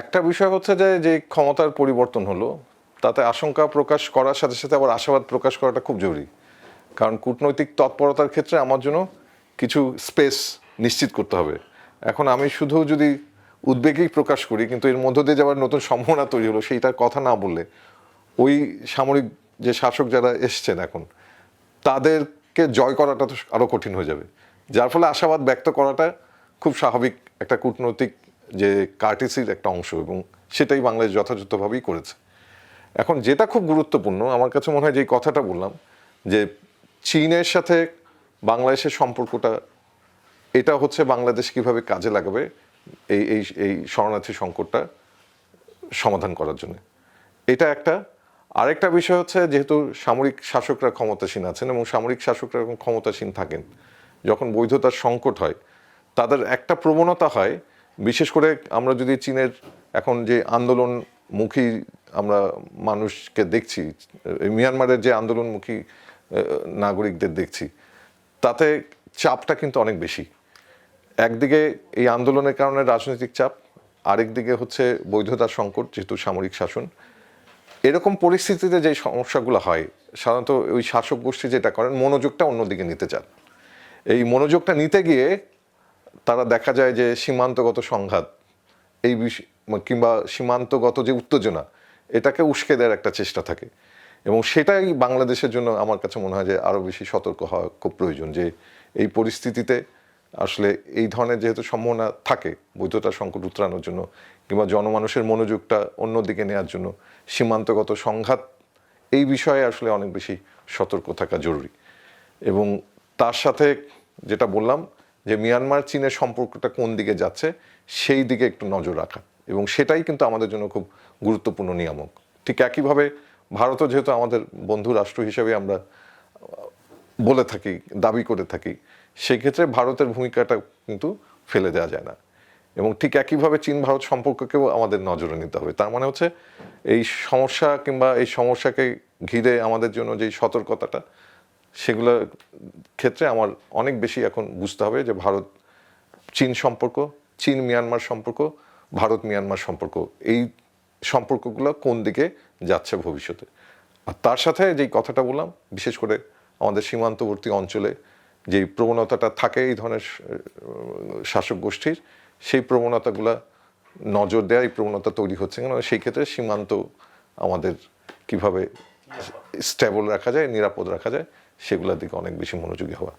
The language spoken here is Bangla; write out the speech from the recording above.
একটা বিষয় হচ্ছে যে যে ক্ষমতার পরিবর্তন হলো, তাতে আশঙ্কা প্রকাশ করার সাথে সাথে আবার আশাবাদ প্রকাশ করাটা খুব জরুরি। কারণ কূটনৈতিক তৎপরতার ক্ষেত্রে আমার জন্য কিছু স্পেস নিশ্চিত করতে হবে। এখন আমি শুধু যদি উদ্বেগেই প্রকাশ করি, কিন্তু এর মধ্য দিয়ে যাবার নতুন সম্ভাবনা তৈরি হলো, সেইটার কথা না বললে, ওই সামরিক যে শাসক যারা এসছেন এখন, তাদেরকে জয় করাটা তো আরও কঠিন হয়ে যাবে। যার ফলে আশাবাদ ব্যক্ত করাটা খুব স্বাভাবিক একটা কূটনৈতিক যে কার্টিসির একটা অংশ এবং সেটাই বাংলাদেশ যথাযথভাবেই করেছে। এখন যেটা খুব গুরুত্বপূর্ণ, আমার কাছে মনে হয় যে কথাটা বললাম, যে চীনের সাথে বাংলাদেশের সম্পর্কটা, এটা হচ্ছে বাংলাদেশ কীভাবে কাজে লাগাবে এই এই এই শরণার্থী সংকটটা সমাধান করার জন্য। এটা একটা। আরেকটা বিষয় হচ্ছে যেহেতু সামরিক শাসকরা ক্ষমতাসীন আছেন এবং সামরিক শাসকরা যখন ক্ষমতাসীন থাকেন, যখন বৈধতার সংকট হয়, তাদের একটা প্রবণতা হয় বিশেষ করে আমরা যদি চীনের এখন যে আন্দোলনমুখী আমরা মানুষকে দেখছি মিয়ানমারের যে আন্দোলনমুখী নাগরিকদের দেখছি, তাতে চাপটা কিন্তু অনেক বেশি। একদিকে এই আন্দোলনের কারণে রাজনৈতিক চাপ আরেকদিকে হচ্ছে বৈধতার সংকট, যেহেতু সামরিক শাসন। এরকম পরিস্থিতিতে যে সমস্যাগুলো হয়, সাধারণত ওই শাসক গোষ্ঠী যেটা করেন, মনোযোগটা অন্যদিকে নিতে চান। এই মনোযোগটা নিতে গিয়ে তারা দেখা যায় যে সীমান্তগত সংঘাত, এই কিংবা সীমান্তগত যে উত্তেজনা, এটাকে উস্কে দেওয়ার একটা চেষ্টা থাকে। এবং সেটাই বাংলাদেশের জন্য আমার কাছে মনে হয় যে আরও বেশি সতর্ক হওয়া খুব প্রয়োজন যে এই পরিস্থিতিতে আসলে এই ধরনের যেহেতু সম্ভাবনা থাকে বৈধতা সংকট উত্তরানোর জন্য, কিংবা জনমানুষের মনোযোগটা অন্যদিকে নেওয়ার জন্য সীমান্তগত সংঘাত, এই বিষয়ে আসলে অনেক বেশি সতর্ক থাকা জরুরি। এবং তার সাথে যেটা বললাম যে মিয়ানমার চীনের সম্পর্কটা কোন দিকে যাচ্ছে, সেই দিকে একটু নজর রাখা। এবং সেটাই কিন্তু আমাদের জন্য খুব গুরুত্বপূর্ণ নিয়ামক। ঠিক একইভাবে ভারতও যেহেতু আমাদের বন্ধু রাষ্ট্র হিসেবে আমরা বলে থাকি, দাবি করে থাকি, সেই ক্ষেত্রে ভারতের ভূমিকাটা কিন্তু ফেলে দেওয়া যায় না। এবং ঠিক একইভাবে চীন ভারত সম্পর্ককেও আমাদের নজরে নিতে হবে। তার মানে হচ্ছে, এই সমস্যা কিংবা এই সমস্যাকে ঘিরে আমাদের জন্য যেই সতর্কতাটা সেগুলোর ক্ষেত্রে আমার অনেক বেশি এখন বুঝতে হবে যে ভারত চীন সম্পর্ক চীন মিয়ানমার সম্পর্ক ভারত মিয়ানমার সম্পর্ক এই সম্পর্কগুলো কোন দিকে যাচ্ছে ভবিষ্যতে? আর তার সাথে যেই কথাটা বললাম বিশেষ করে আমাদের সীমান্তবর্তী অঞ্চলে যেই প্রবণতাটা থাকে এই ধরনের শাসক গোষ্ঠীর সেই প্রবণতাগুলো নজর দেওয়া এই প্রবণতা তৈরি হচ্ছে। কেন সেই ক্ষেত্রে সীমান্ত আমাদের কীভাবে স্টেবল রাখা যায় নিরাপদ রাখা যায় সেগুলোর দিকে অনেক বেশি মনোযোগী হওয়া।